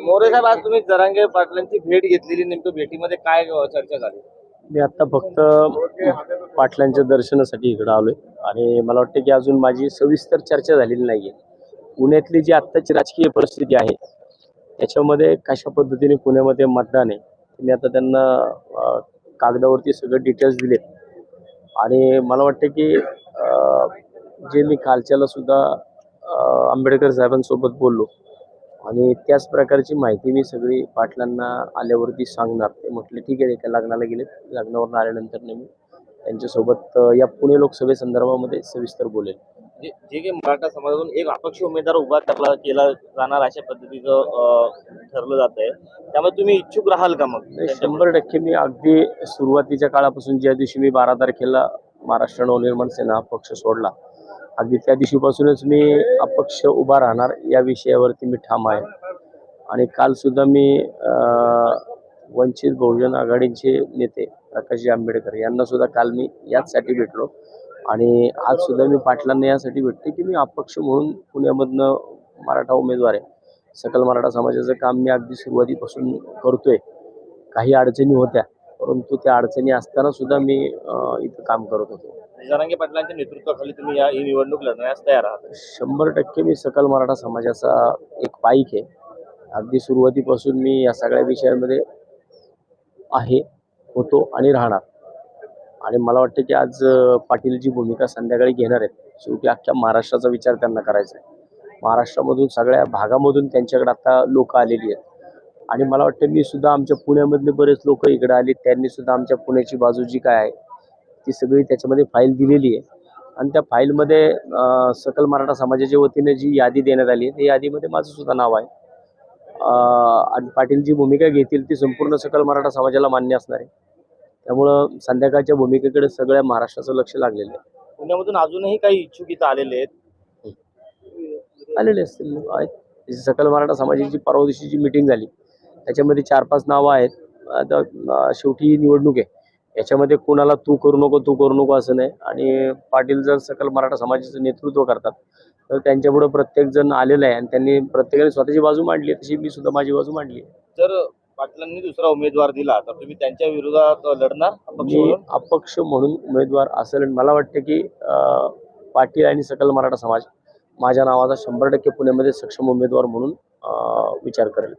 मोरे साहेब आज तुम्ही जरांगे पाटलांची भेट घेतलेली नेमकं भेटीमध्ये काय चर्चा झाली? मी आता फक्त पाटलांच्या दर्शनासाठी इकडं आलोय. आणि मला वाटतं की अजून माझी सविस्तर चर्चा झालेली नाहीये. पुण्यातली जी आत्ताची राजकीय परिस्थिती आहे त्याच्यामध्ये कशा पद्धतीने पुण्यामध्ये मतदान आहे मी आता त्यांना कागदावरती सगळं डिटेल्स दिलेत. आणि मला वाटते की जे मी कालच्याला सुद्धा आंबेडकर साहेबांसोबत बोललो आणि त्याच प्रकारची माहिती मी सगळी पाटलांना आल्यावरती सांगणार. ते म्हटले ठीक आहे एका लग्नाला गेले लग्नावरून आल्यानंतर मी त्यांच्यासोबत या पुणे लोकसभेसंदर्भामध्ये सविस्तर बोलेल जे काही मराठा समाजातून एक अपक्ष उमेदवार उभा करला केला जाणार अशा पद्धतीचं ठरलं जात आहे त्यामुळे तुम्ही इच्छुक राहाल का मग? शंभर टक्के मी अगदी सुरुवातीच्या काळापासून ज्या दिवशी मी बारा तारखेला महाराष्ट्र नवनिर्माण सेना पक्ष सोडला अगदी त्या दिवशीपासूनच मी अपक्ष उभा राहणार या विषयावरती मी ठाम आहे. आणि काल सुद्धा मी वंचित बहुजन आघाडीचे नेते प्रकाशजी आंबेडकर यांना सुद्धा काल मी याचसाठी भेटलो. आणि आज सुद्धा मी पाटलांना यासाठी भेटते की मी अपक्ष म्हणून पुण्यामधनं मराठा उमेदवार आहे. सकल मराठा समाजाचं काम मी अगदी सुरुवातीपासून करतोय. काही अडचणी होत्या परंतु त्या अडचणी असताना सुद्धा मी इथं काम करत होतो. जरांगे पाटलांच्या नेतृत्वाखाली तुम्ही या ही निवडणूक लढण्यास तयार आहात. शंभर टक्के मी सकल मराठा समाजाचा एक पाईक आहे. अगदी सुरुवातीपासून मी या सगळ्या विषयांमध्ये आहे होतो आणि राहणार. आणि मला वाटतं की आज पाटीलची पाटील जी भूमिका संध्याकाळी घेणार आहेत शेवटी अख्ख्या महाराष्ट्राचा विचार त्यांना करायचा आहे. महाराष्ट्रामधून सगळ्या भागामधून त्यांच्याकडे आता लोक आलेली आहेत. आणि मला वाटतं मी सुद्धा आमच्या पुण्यामधले बरेच लोक इकडे आले त्यांनी सुद्धा आमच्या पुण्याची बाजू जी काय आहे ती सगळी त्याच्यामध्ये फाईल दिलेली आहे. आणि त्या फाईलमध्ये सकल मराठा समाजाच्या वतीने जी यादी देण्यात आली आहे त्या यादीमध्ये माझं सुद्धा नाव आहे. आणि पाटील जी भूमिका घेतील ती संपूर्ण सकल मराठा समाजाला मान्य असणार आहे. त्यामुळं संध्याकाळच्या भूमिकेकडे सगळ्या महाराष्ट्राचं लक्ष लागलेलं आहे. पुण्यामधून अजूनही काही इच्छुक इथं आलेले आहेत? आलेले असतील. आहेत. जशी सकल मराठा समाजाची परवा दिवशी जी मिटिंग झाली. त्याच्यामध्ये चार पाच नावं आहेत. आता अं, शेवटी ही निवडणूक आहे. याच्यामध्ये कोणाला तू करू नको तू करू नको असं नाही. आणि पाटील जर सकल मराठा समाजाचं नेतृत्व करतात तर त्यांच्यापुढे प्रत्येक जण आलेला आहे. आणि त्यांनी प्रत्येकाने स्वतःची बाजू मांडली आहे. तशी मी सुद्धा माझी बाजू मांडली आहे. जर पाटलांनी दुसरा उमेदवार दिला तर तुम्ही त्यांच्या विरोधात लढणार अपक्ष मी म्हणून? अपक्ष म्हणून उमेदवार असेल आणि मला वाटतं की अं, पाटील आणि सकल मराठा समाज माझ्या नावाचा शंभर टक्के पुण्यामध्ये सक्षम उमेदवार म्हणून अं, विचार करेल